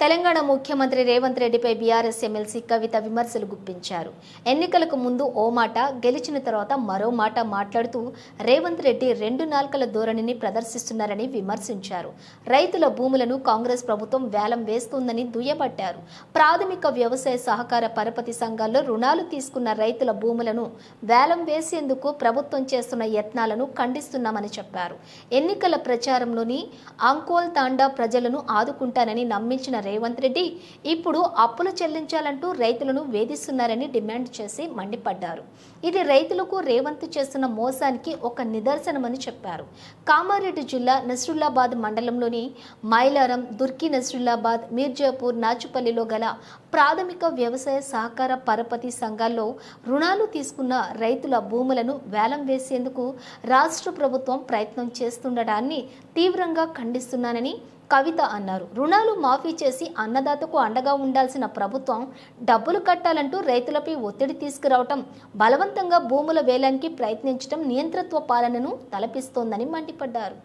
తెలంగాణ ముఖ్యమంత్రి రేవంత్ రెడ్డిపై BRS MLC కవిత విమర్శలు గుప్పించారు. ఎన్నికలకు ముందు ఓ మాట గెలిచిన తర్వాత మరో మాట మాట్లాడుతూ రేవంత్ రెడ్డి రెండు నాల్కల ధోరణిని ప్రదర్శిస్తున్నారని విమర్శించారు. రైతుల భూములను కాంగ్రెస్ ప్రభుత్వం వేలం వేస్తుందని దుయ్యబట్టారు. ప్రాథమిక వ్యవసాయ సహకార పరపతి సంఘాల్లో రుణాలు తీసుకున్న రైతుల భూములను వేలం వేసేందుకు ప్రభుత్వం చేస్తున్న యత్నాలను ఖండిస్తున్నామని చెప్పారు. ఎన్నికల ప్రచారంలోని అంకోల్ తాండా ప్రజలను ఆదుకుంటానని నమ్మించిన రేవంత్ రెడ్డి ఇప్పుడు అప్పులు చెల్లించాలంటూ రైతులను వేధిస్తున్నారని డిమాండ్ చేసి మండిపడ్డారు. ఇది రైతులకు రేవంత్ చేస్తున్న మోసానికి ఒక నిదర్శనమని చెప్పారు. కామారెడ్డి జిల్లా నస్రుల్లాబాద్ మండలంలోని మైలారం దుర్కి నస్రుల్లాబాద్ మీర్జాపూర్ నాచుపల్లిలో గల ప్రాథమిక వ్యవసాయ సహకార పరపతి సంఘాల్లో రుణాలు తీసుకున్న రైతుల భూములను వేలం వేసేందుకు రాష్ట్ర ప్రభుత్వం ప్రయత్నం చేస్తుండడాన్ని తీవ్రంగా ఖండిస్తున్నానని కవిత అన్నారు. రుణాలు మాఫీ చేసి అన్నదాతకు అండగా ఉండాల్సిన ప్రభుత్వం డబ్బులు కట్టాలంటూ రైతులపై ఒత్తిడి తీసుకురావటం బలవంతంగా భూముల వేలానికి ప్రయత్నించడం నియంత్రత్వ పాలనను తలపిస్తోందని మండిపడ్డారు.